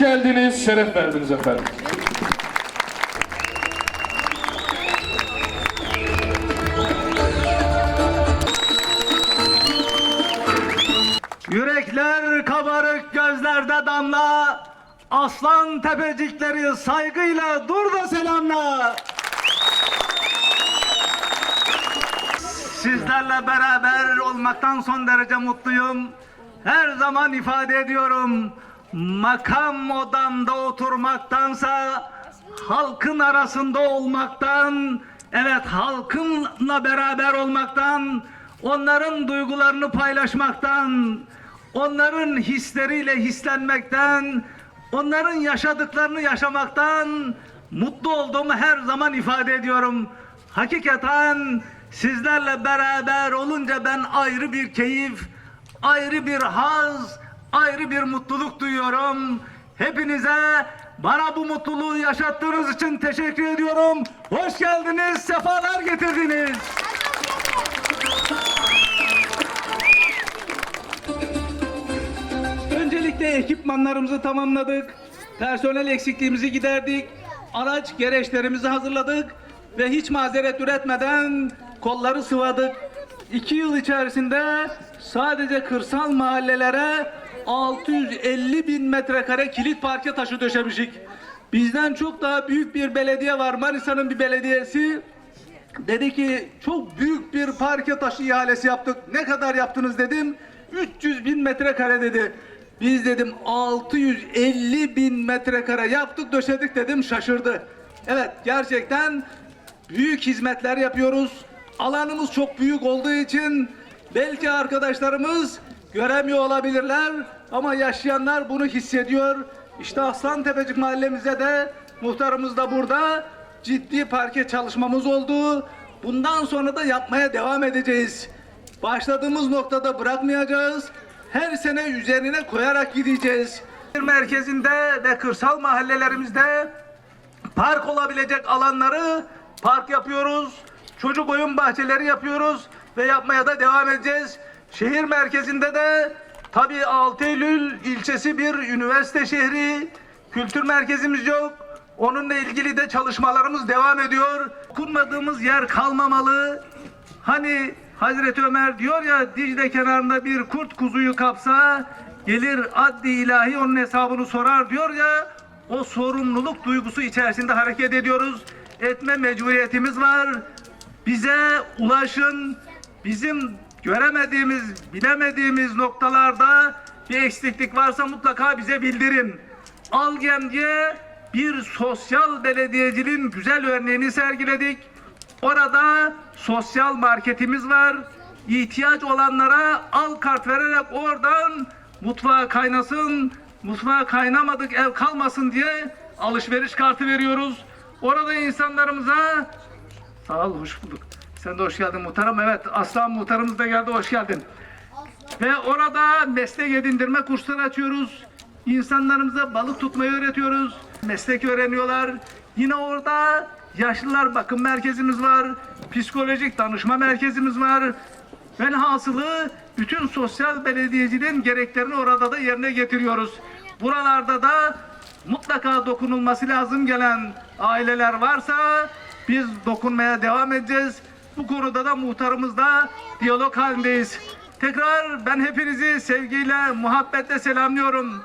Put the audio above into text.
geldiniz, şeref verdiniz efendim. Yürekler kabarık gözlerde damla. Aslan tepecikleri saygıyla dur da selamla. Sizlerle beraber olmaktan son derece mutluyum. Her zaman ifade ediyorum Makam odamda oturmaktansa Halkın arasında olmaktan Evet halkınla beraber olmaktan Onların duygularını paylaşmaktan onların hisleriyle hislenmekten, onların yaşadıklarını yaşamaktan mutlu olduğumu her zaman ifade ediyorum. Hakikaten sizlerle beraber olunca ben ayrı bir keyif, ayrı bir haz, ayrı bir mutluluk duyuyorum. Hepinize bana bu mutluluğu yaşattığınız için teşekkür ediyorum. Hoş geldiniz, sefalar getirdiniz. Öncelikle ekipmanlarımızı tamamladık. Personel eksikliğimizi giderdik. Araç gereçlerimizi hazırladık. Ve hiç mazeret üretmeden kolları sıvadık. İki yıl içerisinde sadece kırsal mahallelere 650 bin metrekare kilit parke taşı döşemişik. Bizden çok daha büyük bir belediye var. Manisa'nın bir belediyesi. Dedi ki çok büyük bir parke taşı ihalesi yaptık. Ne kadar yaptınız dedim. 300 bin metrekare dedi. Biz dedim 650 bin metrekare yaptık döşedik dedim şaşırdı. Evet gerçekten büyük hizmetler yapıyoruz. Alanımız çok büyük olduğu için belki arkadaşlarımız göremiyor olabilirler ama yaşayanlar bunu hissediyor. İşte Aslan Tepecik mahallemize de muhtarımız da burada ciddi parke çalışmamız oldu. Bundan sonra da yapmaya devam edeceğiz. Başladığımız noktada bırakmayacağız. Her sene üzerine koyarak gideceğiz. Merkezinde ve kırsal mahallelerimizde park olabilecek alanları park yapıyoruz. Çocuk oyun bahçeleri yapıyoruz ve yapmaya da devam edeceğiz. Şehir merkezinde de tabii 6 Eylül ilçesi bir üniversite şehri. Kültür merkezimiz yok. Onunla ilgili de çalışmalarımız devam ediyor. Dokunmadığımız yer kalmamalı. Hani Hazreti Ömer diyor ya Dicle kenarında bir kurt kuzuyu kapsa gelir adli ilahi onun hesabını sorar diyor ya o sorumluluk duygusu içerisinde hareket ediyoruz. Etme mecburiyetimiz var. Bize ulaşın. Bizim göremediğimiz, bilemediğimiz noktalarda bir eksiklik varsa mutlaka bize bildirin. Algem diye bir sosyal belediyeciliğin güzel örneğini sergiledik. Orada sosyal marketimiz var. İhtiyaç olanlara al kart vererek oradan mutfağa kaynasın, mutfağa kaynamadık ev kalmasın diye alışveriş kartı veriyoruz. Orada insanlarımıza sağ ol hoş bulduk. Sen de hoş geldin muhtarım. Evet Aslan muhtarımız da geldi hoş geldin. Ve orada meslek edindirme kursları açıyoruz. İnsanlarımıza balık tutmayı öğretiyoruz. Meslek öğreniyorlar. Yine orada yaşlılar bakım merkezimiz var. Psikolojik danışma merkezimiz var. Velhasılı bütün sosyal belediyeciliğin gereklerini orada da yerine getiriyoruz. Buralarda da mutlaka dokunulması lazım gelen aileler varsa biz dokunmaya devam edeceğiz. Bu konuda da muhtarımızla diyalog halindeyiz. Tekrar ben hepinizi sevgiyle, muhabbetle selamlıyorum.